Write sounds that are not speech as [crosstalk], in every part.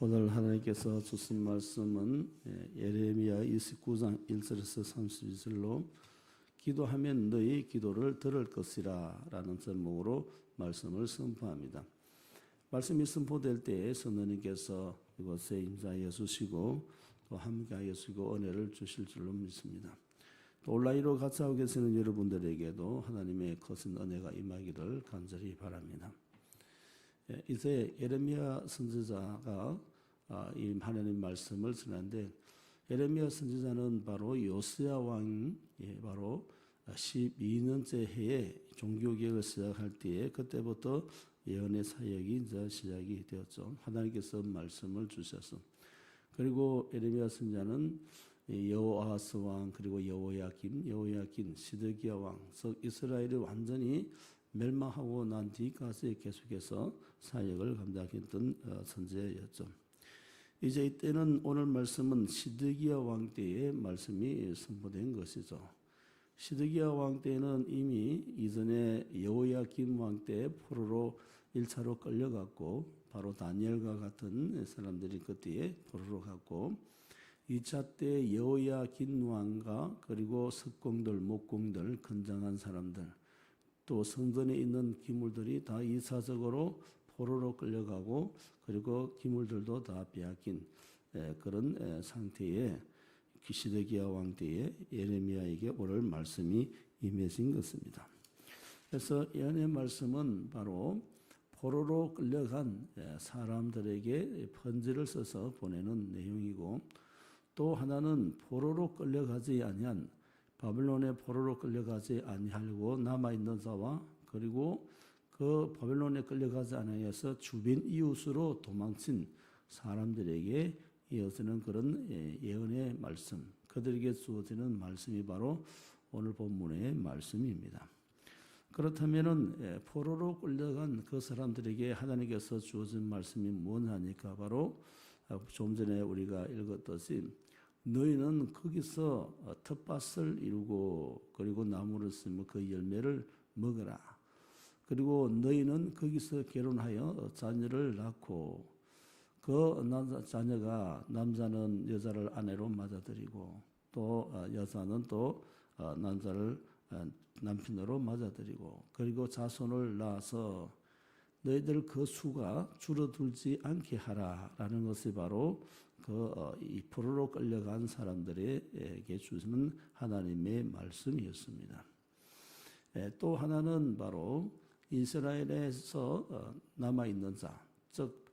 오늘 하나님께서 주신 말씀은 예, 예레미야 29장 1절에서 32절로 기도하면 너희 기도를 들을 것이라 라는 제목으로 말씀을 선포합니다. 말씀이 선포될 때에 선생님께서 이곳에 임자하여 주시고 또 함께하여 주시고 은혜를 주실 줄로 믿습니다. 또 온라인으로 같이 하고 계시는 여러분들에게도 하나님의 거신 은혜가 임하기를 간절히 바랍니다. 예, 이제 예레미야 선지자가 아, 이 하나님 말씀을 전하는데 예레미야 선지자는 바로 요스야 왕 예, 바로 12년째 해에 종교 개혁을 시작할 때에 그때부터 예언의 사역이 이제 시작이 되었죠. 하나님께서 말씀을 주셔서 그리고 예레미야 선지자는 여호아스 왕 그리고 여호야김 여호야긴 시드기야 왕 이스라엘이 완전히 멸망하고 난 뒤까지 계속해서 사역을 감당했던 어, 선제였죠. 이제 이때는 오늘 말씀은 시드기야 왕 때의 말씀이 선포된 것이죠. 시드기야 왕 때는 이미 이전에 여호야김 왕 때 포로로 1차로 끌려갔고 바로 다니엘과 같은 사람들이 그때에 포로로 갔고 2차 때 여호야긴 왕과 그리고 석공들, 목공들, 건장한 사람들 또 성전에 있는 기물들이 다 2차적으로 포로로 끌려가고 그리고 기물들도 다 빼앗긴 그런 상태에 시드기야 왕 때에 예레미야에게 오늘 말씀이 임해진 것입니다. 그래서 예언의 말씀은 바로 포로로 끌려간 사람들에게 편지를 써서 보내는 내용이고 또 하나는 포로로 끌려가지 아니한 바벨론의 포로로 끌려가지 아니하려고 남아 있는 자와 그리고 그 바벨론에 끌려가지 않아서 주변 이웃으로 도망친 사람들에게 이어지는 그런 예언의 말씀, 그들에게 주어지는 말씀이 바로 오늘 본문의 말씀입니다. 그렇다면은 포로로 끌려간 그 사람들에게 하나님께서 주어진 말씀이 뭐냐니까 바로 좀 전에 우리가 읽었듯이 너희는 거기서 텃밭을 이루고 그리고 나무를 심어 그 열매를 먹어라. 그리고 너희는 거기서 결혼하여 자녀를 낳고 그 자녀가 남자는 여자를 아내로 맞아들이고 또 여자는 또 남자를 남편으로 맞아들이고 그리고 자손을 낳아서 너희들 그 수가 줄어들지 않게 하라라는 것이 바로 그이 포로로 끌려간 사람들에게 주시는 하나님의 말씀이었습니다. 또 하나는 바로 이스라엘에서 남아 있는 자, 즉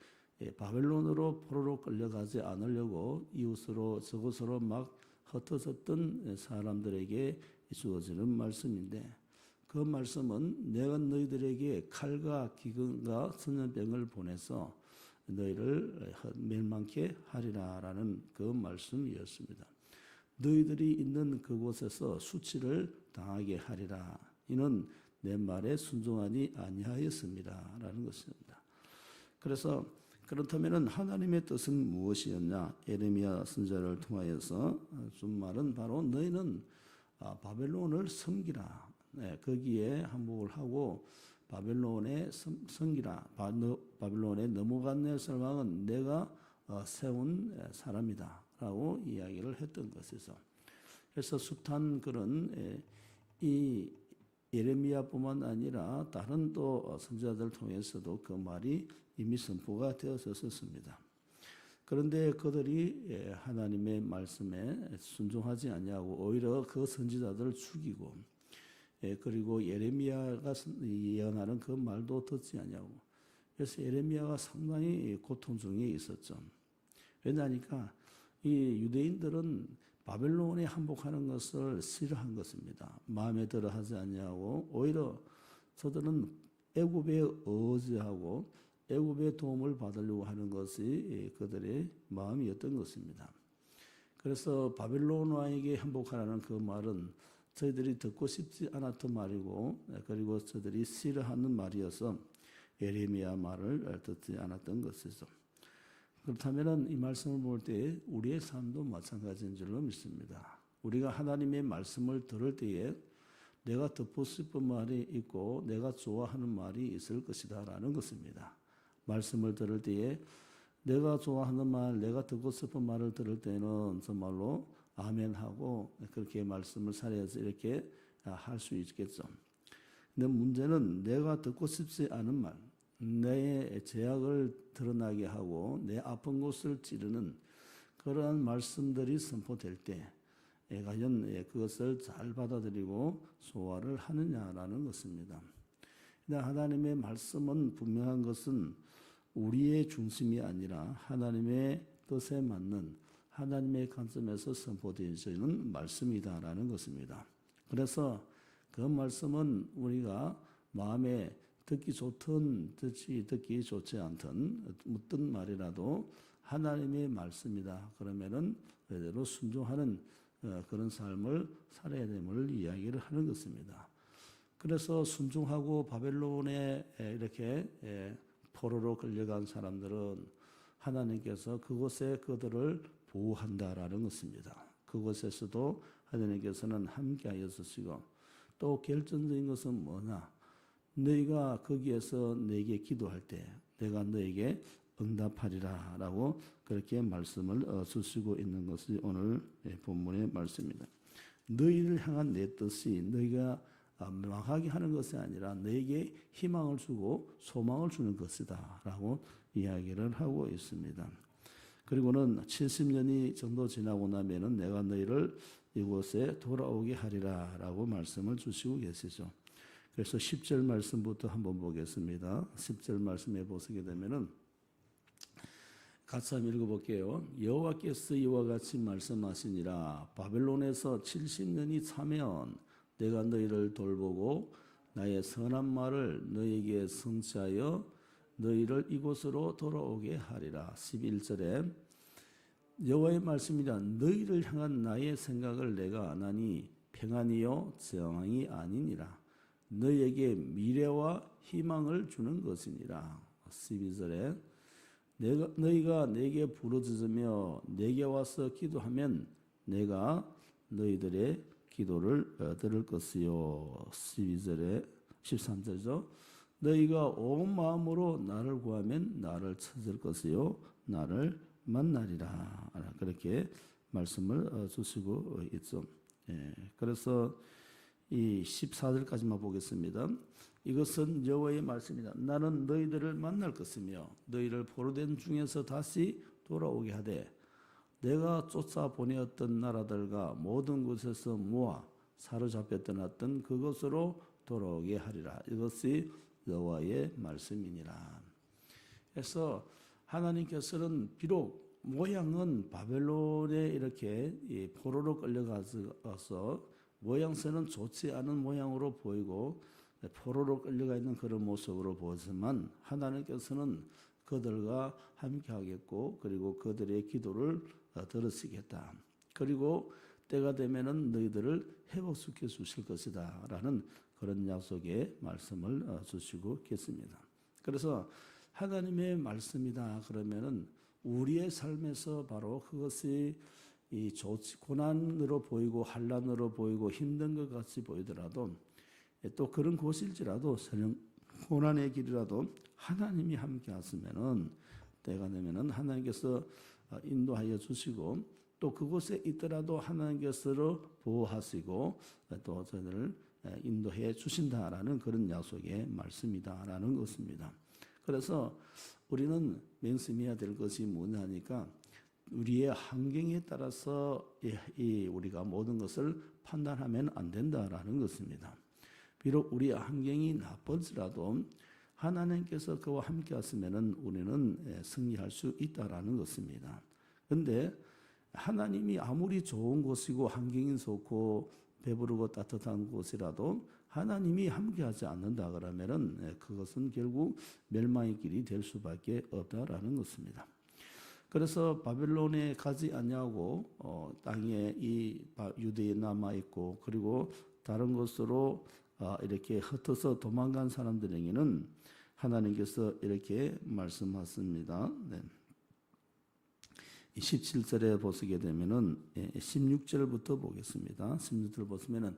바벨론으로 포로로 끌려가지 않으려고 이웃으로 저곳으로 막 흩어졌던 사람들에게 주어지는 말씀인데 그 말씀은 내가 너희들에게 칼과 기근과 선연병을 보내서 너희를 멸망케 하리라라는 그 말씀이었습니다. 너희들이 있는 그곳에서 수치를 당하게 하리라. 이는 내 말에 순종하니 아니하였습니다 라는 것입니다. 그래서 그렇다면 하나님의 뜻은 무엇이었냐? 에레미야 선자를 통하여서 준 말은 바로 너희는 바벨론을 섬기라. 네, 거기에 항복을 하고 바벨론의 성기라 바벨론의 넘어간 설왕은 내가 어, 세운 사람이다 라고 이야기를 했던 것이죠. 그래서 숱한 그런 이 예레미야뿐만 아니라 다른 또 선지자들 통해서도 그 말이 이미 선포가 되었었습니다. 그런데 그들이 하나님의 말씀에 순종하지 아니하고 오히려 그 선지자들을 죽이고 예, 그리고 예레미야가 예언하는 그 말도 듣지 않냐고. 그래서 예레미야가 상당히 고통 중에 있었죠. 왜냐하니까 이 유대인들은 바벨론에 항복하는 것을 싫어한 것입니다. 마음에 들어 하지 않냐고 오히려 저들은 애굽에 의지하고 애굽의 도움을 받으려고 하는 것이 그들의 마음이었던 것입니다. 그래서 바벨론 왕에게 항복하라는 그 말은 저희들이 듣고 싶지 않았던 말이고 그리고 저들이 싫어하는 말이어서 예레미야 말을 듣지 않았던 것이죠. 그렇다면 이 말씀을 볼 때 우리의 삶도 마찬가지인 줄로 믿습니다. 우리가 하나님의 말씀을 들을 때에 내가 듣고 싶은 말이 있고 내가 좋아하는 말이 있을 것이다 라는 것입니다. 말씀을 들을 때에 내가 좋아하는 말, 내가 듣고 싶은 말을 들을 때는 정말로 아멘하고 그렇게 말씀을 살려서 이렇게 할 수 있겠죠. 근데 문제는 내가 듣고 싶지 않은 말, 내 제약을 드러나게 하고 내 아픈 곳을 찌르는 그러한 말씀들이 선포될 때 예, 과연 예, 그것을 잘 받아들이고 소화를 하느냐라는 것입니다. 하나님의 말씀은 분명한 것은 우리의 중심이 아니라 하나님의 뜻에 맞는 하나님의 관점에서 선포되어지는 말씀이다라는 것입니다. 그래서 그 말씀은 우리가 마음에 듣기 좋든 듣지 듣기 좋지 않든 어떤 말이라도 하나님의 말씀이다. 그러면은 그대로 순종하는 어, 그런 삶을 살아야 됨을 이야기를 하는 것입니다. 그래서 순종하고 바벨론에 이렇게 포로로 끌려간 사람들은 하나님께서 그곳에 그들을 보호한다라는 것입니다. 그곳에서도 하나님께서는 함께하여 주시고 또 결정적인 것은 뭐냐? 너희가 거기에서 내게 기도할 때 내가 너에게 응답하리라 라고 그렇게 말씀을 어, 주시고 있는 것이 오늘 예, 본문의 말씀입니다. 너희를 향한 내 뜻이 너희가 아, 망하게 하는 것이 아니라 너에게 희망을 주고 소망을 주는 것이다 라고 이야기를 하고 있습니다. 그리고는 70년이 정도 지나고 나면은 내가 너희를 이곳에 돌아오게 하리라 라고 말씀을 주시고 계시죠. 그래서 10절 말씀부터 한번 보겠습니다. 10절 말씀에 보시게 되면은 같이 한번 읽어볼게요. 여호와께서 이와 같이 말씀하시니라 바벨론에서 70년이 차면 내가 너희를 돌보고 나의 선한 말을 너희에게 성취하여 너희를 이곳으로 돌아오게 하리라. 11절에 여호와의 말씀이라 너희를 향한 나의 생각을 내가 아나니 평안이요 정황이 아니니라. 너희에게 미래와 희망을 주는 것이니라. 12절에 내가 너희가 내게 부르짖으며 내게 와서 기도하면 내가 너희들의 기도를 어, 들을 것이요. 12절에 13절죠. 너희가 온 마음으로 나를 구하면 나를 찾을 것이요. 나를 만나리라. 그렇게 말씀을 어, 주시고 있죠. 예, 그래서 이 14절까지만 보겠습니다. 이것은 여호와의 말씀이다. 나는 너희들을 만날 것이며 너희를 포로된 중에서 다시 돌아오게 하되 내가 쫓아 보내었던 나라들과 모든 곳에서 모아 사로잡혀 떠났던 그것으로 돌아오게 하리라. 이것이 여호와의 말씀이니라. 그래서 하나님께서는 비록 모양은 바벨론에 이렇게 포로로 끌려가서 모양새는 좋지 않은 모양으로 보이고 포로로 끌려가 있는 그런 모습으로 보지만 하나님께서는 그들과 함께 하겠고 그리고 그들의 기도를 어, 들으시겠다. 그리고 때가 되면은 너희들을 회복시켜 주실 것이다 라는 그런 약속의 말씀을 어, 주시고 계십니다. 그래서 하나님의 말씀이다 그러면은 우리의 삶에서 바로 그것이 이 고난으로 보이고 환란으로 보이고 힘든 것 같이 보이더라도 또 그런 곳일지라도 설령 고난의 길이라도 하나님이 함께 하시면은 때가 되면은 하나님께서 인도하여 주시고 또 그곳에 있더라도 하나님께서 보호하시고 또 저희를 인도해 주신다라는 그런 약속의 말씀이다라는 것입니다. 그래서 우리는 맹심해야 될 것이 뭐냐니까 우리의 환경에 따라서 이 우리가 모든 것을 판단하면 안 된다라는 것입니다. 비록 우리의 환경이 나쁘지라도 하나님께서 그와 함께 하시면은 우리는 승리할 수 있다라는 것입니다. 근데 하나님이 아무리 좋은 곳이고 환경이 좋고 배부르고 따뜻한 곳이라도 하나님이 함께하지 않는다 그러면은 그것은 결국 멸망의 길이 될 수밖에 없다라는 것입니다. 그래서 바벨론에 가지 않냐고 어, 땅에 이 유대에 남아 있고 그리고 다른 곳으로 어, 이렇게 흩어서 도망간 사람들에게는 하나님께서 이렇게 말씀하십니다. 네. 17절에 보시게 되면은 16절부터 예, 보겠습니다. 16절 보시면은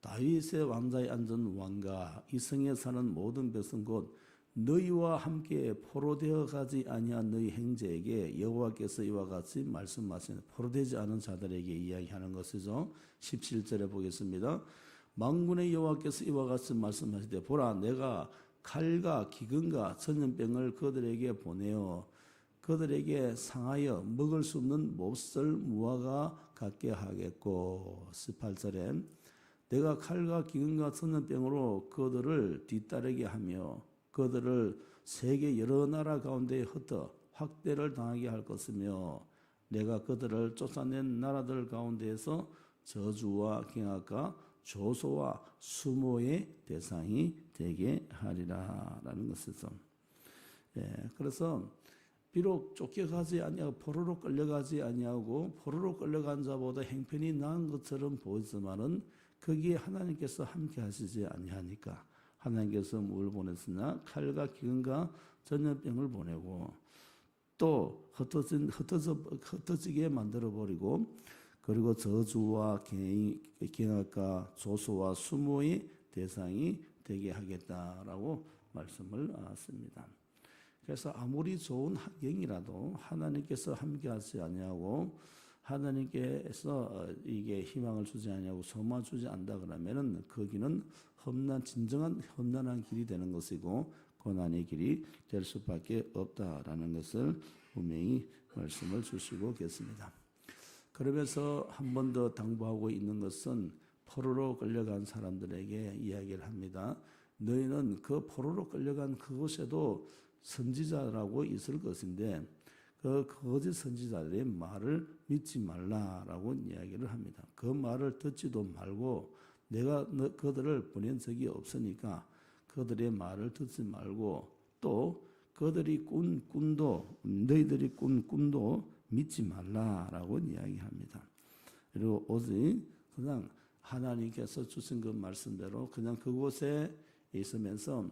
다윗의 왕자에 앉은 왕과 이 성에 사는 모든 백성 곧 너희와 함께 포로되어 가지 아니한 너희 형제에게 여호와께서 이와 같이 말씀하시는 포로되지 않은 자들에게 이야기하는 것이죠. 17절에 보겠습니다. 망군의 여호와께서 이와 같이 말씀하시되 보라 내가 칼과 기근과 전염병을 그들에게 보내어 그들에게 상하여 먹을 수 없는 몹쓸 무화과 같게 하겠고 18절에 내가 칼과 기근과 전염병으로 그들을 뒤따르게 하며 그들을 세계 여러 나라 가운데 흩어 확대를 당하게 할 것이며 내가 그들을 쫓아낸 나라들 가운데에서 저주와 경악과 조소와 수모의 대상이 되게 하리라라는 것이죠. 예, 그래서 비록 쫓겨가지 아니하고 포로로 끌려가지 아니하고 포로로 끌려간 자보다 행편이 나은 것처럼 보이지만은 거기에 하나님께서 함께 하시지 아니하니까 하나님께서 뭘 보냈으나 칼과 기근과 전염병을 보내고 또 흩어진 흩어져 흩어지게 만들어 버리고 그리고 저주와 경악과 조소와 수모의 대상이 되게 하겠다라고 말씀을 하십니다. 그래서 아무리 좋은 환경이라도 하나님께서 함께하지 아니하고 하나님께서 이게 희망을 주지 아니하고 소망 주지 않다 그러면은 거기는 험난 진정한 험난한 길이 되는 것이고 고난의 길이 될 수밖에 없다라는 것을 분명히 말씀을 주시고 계십니다. 그러면서 한 번 더 당부하고 있는 것은 포로로 끌려간 사람들에게 이야기를 합니다. 너희는 그 포로로 끌려간 그곳에도 선지자라고 있을 것인데 그 거짓 선지자들의 말을 믿지 말라라고 이야기를 합니다. 그 말을 듣지도 말고 내가 너, 그들을 보낸 적이 없으니까 그들의 말을 듣지 말고 또 그들이 꾼 꿈도 너희들이 꾼 꿈도 믿지 말라라고 이야기합니다. 그리고 오직 그냥 하나님께서 주신 그 말씀대로 그냥 그곳에 있으면서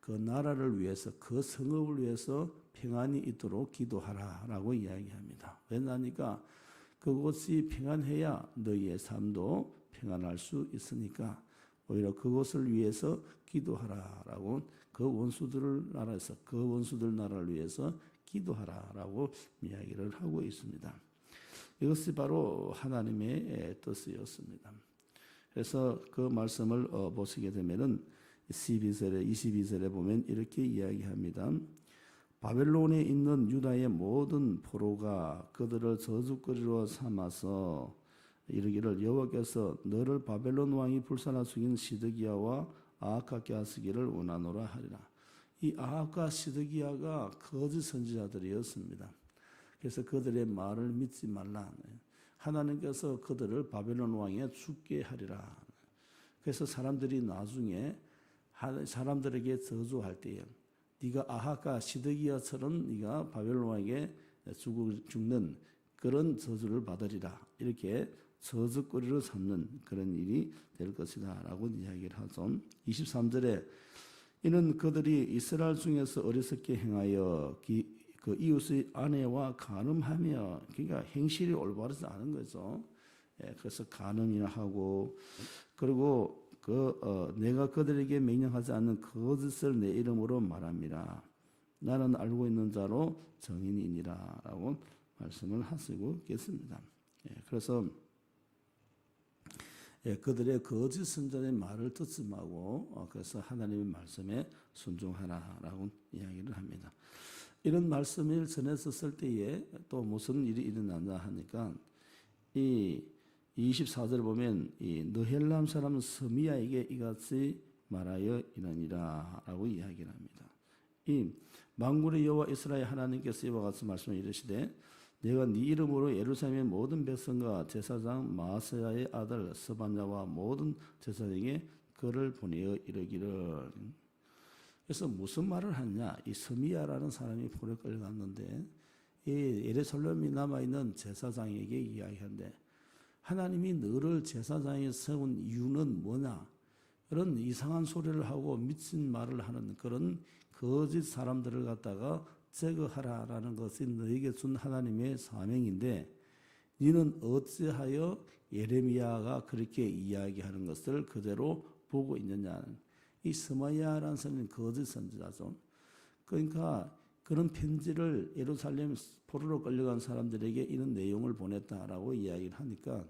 그 나라를 위해서 그 성읍을 위해서 평안이 있도록 기도하라 라고 이야기합니다. 왜냐니까 그곳이 평안해야 너희의 삶도 평안할 수 있으니까 오히려 그곳을 위해서 기도하라 라고 그 원수들을 나라에서 그 원수들 나라를 위해서 기도하라 라고 이야기를 하고 있습니다. 이것이 바로 하나님의 뜻이었습니다. 그래서 그 말씀을 어, 보시게 되면은 12절에 22절에 보면 이렇게 이야기합니다. 바벨론에 있는 유다의 모든 포로가 그들을 저주거리로 삼아서 이르기를 여호와께서 너를 바벨론 왕이 불사나 죽인 시드기야와 아하깝게 하시기를 원하노라 하리라. 이 아합과 시드기야가 거짓 선지자들이었습니다. 그래서 그들의 말을 믿지 말라. 하나님께서 그들을 바벨론 왕에 죽게 하리라. 그래서 사람들이 나중에 사람들에게 저주할 때에 네가 아하가 시드기야처럼 네가 바벨론 왕에게 죽는 그런 저주를 받으리라. 이렇게 저주거리로 삼는 그런 일이 될 것이다 라고 이야기를 하죠. 23절에 이는 그들이 이스라엘 중에서 어리석게 행하여 기, 그 이웃의 아내와 간음하며 그러니까 행실이 올바르지 않은 거죠. 예, 그래서 간음이나 하고 그리고 그 어, 내가 그들에게 명령하지 않는 거짓을 내 이름으로 말합니다. 나는 알고 있는 자로 정인이니라라고 말씀을 하시고 계십니다. 예, 그래서 예, 그들의 거짓 선전의 말을 듣지 말고 어, 그래서 하나님의 말씀에 순종하라라고 이야기를 합니다. 이런 말씀을 전했었을 때에 또 무슨 일이 일어났나 하니까 이 24절 보면 이 느헬람 사람 서미야에게 이같이 말하여 이러니라라고 이야기를 합니다. 이 만군의 여호와 이스라엘 하나님께서 이와 같이 말씀을 이르시되 내가 네 이름으로 예루살렘의 모든 백성과 제사장 마세야의 아들 스반야와 모든 제사장에게 그를 보내어 이르기를 그래서 무슨 말을 하냐 이 스미야라는 사람이 포로 끌려갔는데 이 예루살렘이 남아 있는 제사장에게 이야기한데 하나님이 너를 제사장에 세운 이유는 뭐냐 그런 이상한 소리를 하고 미친 말을 하는 그런 거짓 사람들을 갖다가 제거하라라는 것이 너에게 준 하나님의 사명인데 너는 어찌하여 예레미야가 그렇게 이야기하는 것을 그대로 보고 있느냐 이 스마야라는 사람은 거짓 선지자죠. 그러니까 그런 편지를 예루살렘 포로로 끌려간 사람들에게 이런 내용을 보냈다라고 이야기를 하니까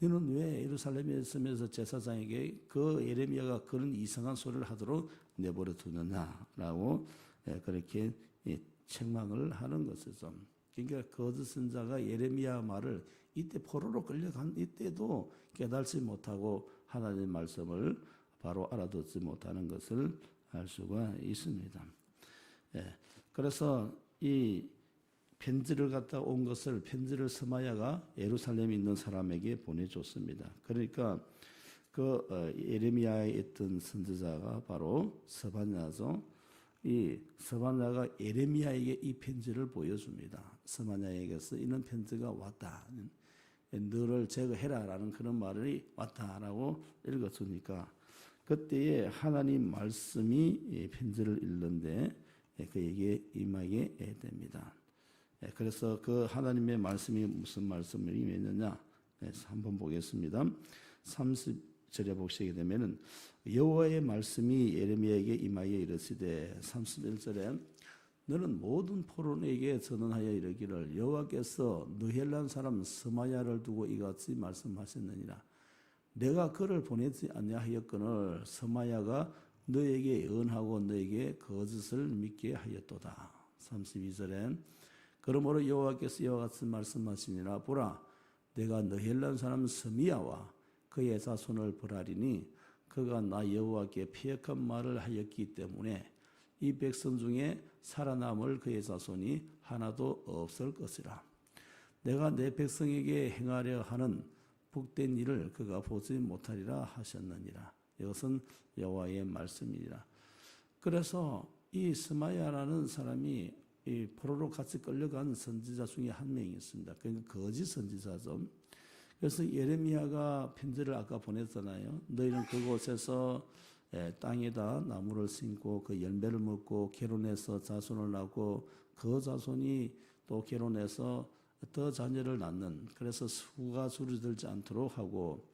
너는 왜 예루살렘에 있으면서 제사장에게 그 예레미야가 그런 이상한 소리를 하도록 내버려 두느냐라고 예, 그렇게 예, 책망을 하는 것이죠. 그러니까 거짓 선 자가 예레미야 말을 이때 포로로 끌려간 이때도 깨달지 못하고 하나님의 말씀을 바로 알아듣지 못하는 것을 알 수가 있습니다. 예, 그래서 이 편지를 갖다 온 것을 편지를 스마야가 예루살렘에 있는 사람에게 보내줬습니다. 그러니까 그 어, 예레미야에 있던 선지자가 바로 서반야죠. 이 서반야가 예레미야에게 이 편지를 보여줍니다. 서반야에게서 이런 편지가 왔다. 너를 제거해라라는 그런 말이 왔다라고 읽어주니까 그때에 하나님 말씀이 이 편지를 읽는데 그에게 임하게 됩니다. 예, 그래서 그 하나님의 말씀이 무슨? 네, 한번 보겠습니다. 30절에 보시게 되면은 여호와의 말씀이 예레미야에게 임하여 이르시되 31절에 너는 모든 포로에게 전언하여 이르기를 여호와께서 느헬란 사람 스마야를 두고 이같이 말씀하셨느니라 내가 그를 보내지 아니하였거늘 스마야가 너에게 예언하고 너에게 거짓을 믿게 하였도다. 32절에 그러므로 여호와께서 이와 같이 말씀하시니라. 보라 내가 너헬란 사람 스미야와 그의 자손을 벌하리니 그가 나 여호와께 피역한 말을 하였기 때문에 이 백성 중에 살아남을 그의 자손이 하나도 없을 것이라. 내가 내 백성에게 행하려 하는 복된 일을 그가 보지 못하리라 하셨느니라 이것은 여호와의 말씀이니라 그래서 이 스마야라는 사람이 이 포로로 같이 끌려간 선지자 중에 한 명이 있습니다. 그러니까 거짓 선지자죠. 그래서 예레미야가 편지를 아까 보냈잖아요. 너희는 그곳에서 에, 땅에다 나무를 심고 그 열매를 먹고 결혼해서 자손을 낳고 그 자손이 또 결혼해서 더 자녀를 낳는 그래서 수가 줄어들지 않도록 하고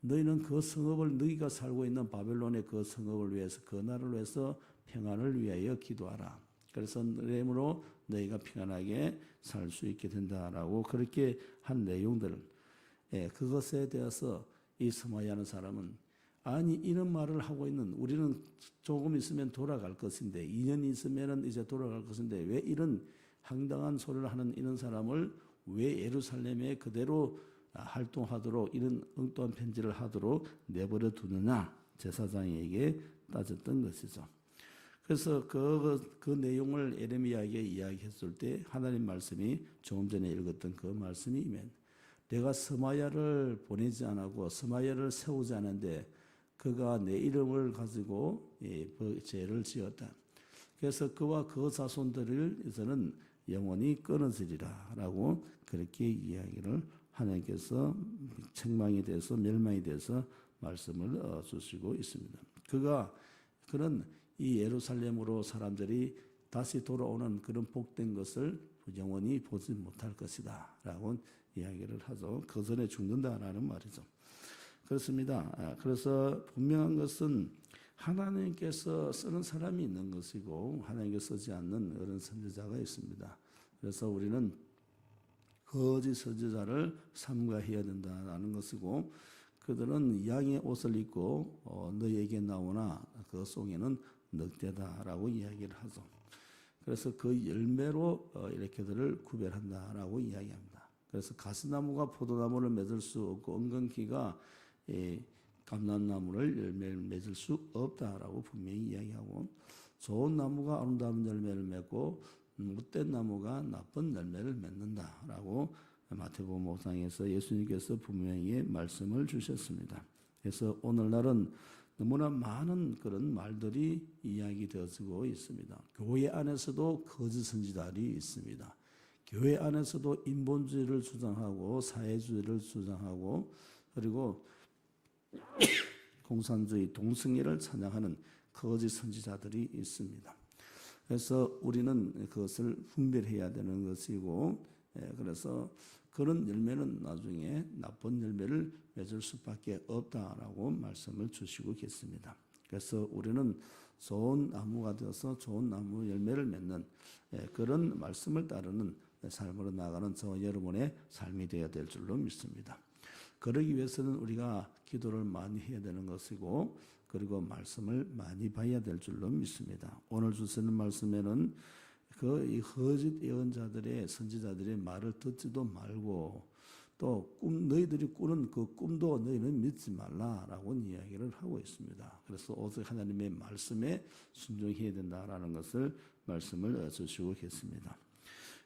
너희는 그 성읍을 너희가 살고 있는 바벨론의 그 성읍을 위해서 그 나라를 위해서 평안을 위하여 기도하라. 그래서 그러므로 너희가 평안하게 살 수 있게 된다라고 그렇게 한 내용들, 예, 그것에 대해서 이 스마야는 사람은 아니 이런 말을 하고 있는 우리는 조금 있으면 돌아갈 것인데 2년 있으면은 이제 돌아갈 것인데 왜 이런 황당한 소리를 하는 이런 사람을 왜 예루살렘에 그대로 활동하도록 이런 엉뚱한 편지를 하도록 내버려 두느냐 제사장에게 따졌던 것이죠. 그래서 그, 그 내용을 에레미야에게 이야기했을 때 하나님 말씀이 조금 전에 읽었던 그 말씀이 면 내가 스마야를 보내지 않고 스마야를 세우지 않은데 그가 내 이름을 가지고 그 죄를 지었다. 그래서 그와 그 자손들을 이제는 영원히 끊어지리라 라고 그렇게 이야기를 하나님께서 책망이 돼서 멸망이 돼서 말씀을 어, 주시고 있습니다. 그가 그런 이 예루살렘으로 사람들이 다시 돌아오는 그런 복된 것을 영원히 보지 못할 것이다. 라고 이야기를 하죠. 그 전에 죽는다라는 말이죠. 그렇습니다. 아, 그래서 분명한 것은 하나님께서 쓰는 사람이 있는 것이고 하나님께서 쓰지 않는 그런 선지자가 있습니다. 그래서 우리는 거짓 선지자를 삼가해야 된다라는 것이고 그들은 양의 옷을 입고 어, 너에게 나오나 그 속에는 늑대다라고 이야기를 하죠. 그래서 그 열매로 어, 이렇게들을 구별한다라고 이야기합니다. 그래서 가스나무가 포도나무를 맺을 수 없고 은근키가 감람나무를 열매를 맺을 수 없다라고 분명히 이야기하고 좋은 나무가 아름다운 열매를 맺고 못된 나무가 나쁜 열매를 맺는다라고 마태복음 5장에서 예수님께서 분명히 말씀을 주셨습니다. 그래서 오늘날은 너무나 많은 그런 말들이 이야기되어지고 있습니다. 교회 안에서도 거짓 선지자들이 있습니다. 교회 안에서도 인본주의를 주장하고 사회주의를 주장하고 그리고 [coughs] 공산주의, 동성애를 찬양하는 거짓 선지자들이 있습니다. 그래서 우리는 그것을 분별해야 되는 것이고, 예, 그래서 그런 열매는 나중에 나쁜 열매를 맺을 수밖에 없다라고 말씀을 주시고 계십니다. 그래서 우리는 좋은 나무가 되어서 좋은 나무 열매를 맺는 예, 그런 말씀을 따르는 삶으로 나가는 저 여러분의 삶이 되어야 될 줄로 믿습니다. 그러기 위해서는 우리가 기도를 많이 해야 되는 것이고 그리고 말씀을 많이 봐야 될 줄로 믿습니다. 오늘 주시는 말씀에는 그이 거짓 예언자들의 선지자들의 말을 듣지도 말고 또 꿈 너희들이 꾸는 그 꿈도 너희는 믿지 말라라고 이야기를 하고 있습니다. 그래서 오직 하나님의 말씀에 순종해야 된다라는 것을 말씀을 주시고 계십니다.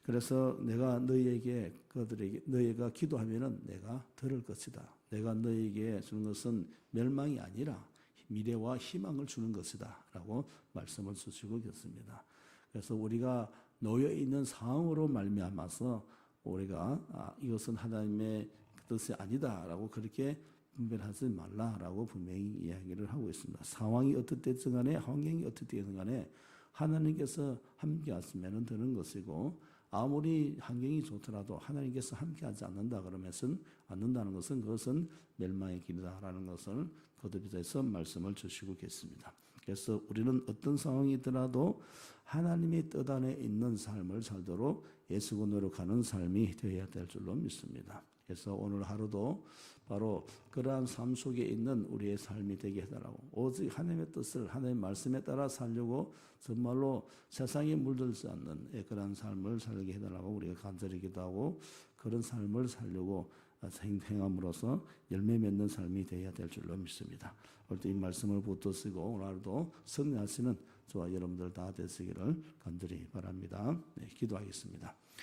그래서 내가 너희에게 그들에게 너희가 기도하면은 내가 들을 것이다. 내가 너희에게 주는 것은 멸망이 아니라 미래와 희망을 주는 것이다 라고 말씀을 주시고 계십니다. 그래서 우리가 놓여 있는 상황으로 말미암아서 우리가 아, 이것은 하나님의 뜻이 아니다라고 그렇게 분별하지 말라라고 분명히 이야기를 하고 있습니다. 상황이 어떻든 간에 환경이 어떻든 간에 하나님께서 함께 하시면 되는 것이고 아무리 환경이 좋더라도 하나님께서 함께하지 않는다 그러면은 않는다는 것은 그것은 멸망의 길이다라는 것을 거듭해서 말씀을 주시고 계십니다. 그래서 우리는 어떤 상황이더라도 하나님의 뜻 안에 있는 삶을 살도록 애쓰고 노력하는 삶이 되어야 될 줄로 믿습니다. 그래서 오늘 하루도 바로 그러한 삶 속에 있는 우리의 삶이 되게 해달라고 오직 하나님의 뜻을 하나님의 말씀에 따라 살려고 정말로 세상에 물들지 않는 예, 그러한 삶을 살게 해달라고 우리가 간절히 기도하고 그런 삶을 살려고 행함으로써 열매 맺는 삶이 되어야 될 줄로 믿습니다. 오늘도 이 말씀을 붙드시고 오늘 하루도 승리하시는 저와 여러분들 다 되시기를 간절히 바랍니다. 네, 기도하겠습니다.